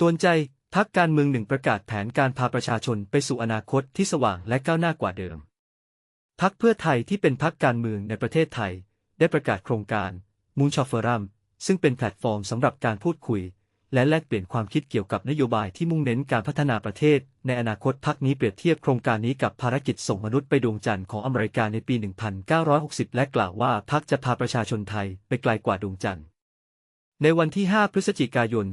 ตวนใจ พักการเมืองหนึ่งประกาศแผนการพาประชาชนไปสู่อนาคตที่สว่างและก้าวหน้ากว่าเดิม พักเพื่อไทยที่เป็นพักการเมืองในประเทศไทย ได้ประกาศโครงการมูนชอฟเฟอรัมซึ่งเป็นแพลตฟอร์มสำหรับการพูดคุย และแลกเปลี่ยนความคิดเกี่ยวกับนโยบายที่มุ่งเน้นการพัฒนาประเทศ ในอนาคตพักนี้เปรียบเทียบโครงการนี้กับภารกิจส่งมนุษย์ไปดวงจันทร์ของอเมริกาในปี 1960 และกล่าวว่าพักจะพาประชาชนไทยไปไกลกว่าดวงจันทร์ ในวันที่ 5 พฤศจิกายน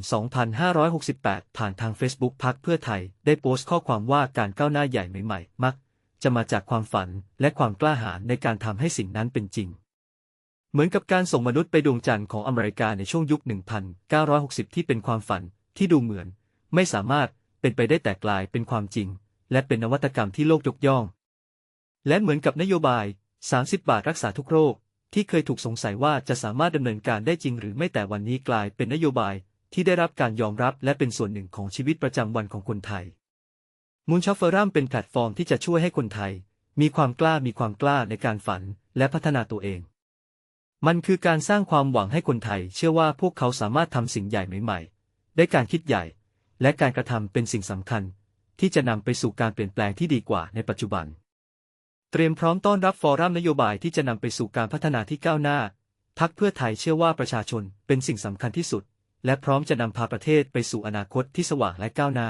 2568 ผ่านทาง Facebook พักเพื่อไทย ได้โพสต์ข้อความว่าการก้าวหน้าใหญ่ใหม่ๆ มัก จะมาจากความฝันและความกล้าหาญในการทำให้สิ่งนั้นเป็นจริง เหมือนกับการส่งมนุษย์ไปดวงจันทร์ของอเมริกาในช่วงยุค 1960 ที่เป็นความฝันที่ดูเหมือน ไม่สามารถเป็นไปได้แต่กลายเป็นความจริง และเป็นนวัตกรรมที่โลกยกย่อง และเหมือนกับนโยบาย 30 บาทรักษาทุกโรค ที่เคยถูกสงสัยว่าจะสามารถดำเนินการได้จริงหรือไม่แต่วันนี้กลายเป็นนโยบายที่ได้รับการยอมรับและเป็นส่วนหนึ่งของชีวิตประจำวันของคนไทยมูลชอฟเฟอรัมเป็นแพลตฟอร์มที่จะช่วยให้คนไทย มีความกล้ามีความกล้าในการฝันและพัฒนาตัวเอง มันคือการสร้างความหวังให้คนไทย เชื่อว่าพวกเขาสามารถทำสิ่งใหญ่ใหม่ๆ ได้การคิดใหญ่ และการกระทำเป็นสิ่งสำคัญ ที่จะนำไปสู่การเปลี่ยนแปลงที่ดีกว่าในปัจจุบัน เตรียมพร้อมต้อนรับฟอรัมนโยบายที่จะนำไปสู่การพัฒนาที่ก้าวหน้า พักเพื่อไทยเชื่อว่าประชาชนเป็นสิ่งสำคัญที่สุด และพร้อมจะนำพาประเทศไปสู่อนาคตที่สว่างและก้าวหน้า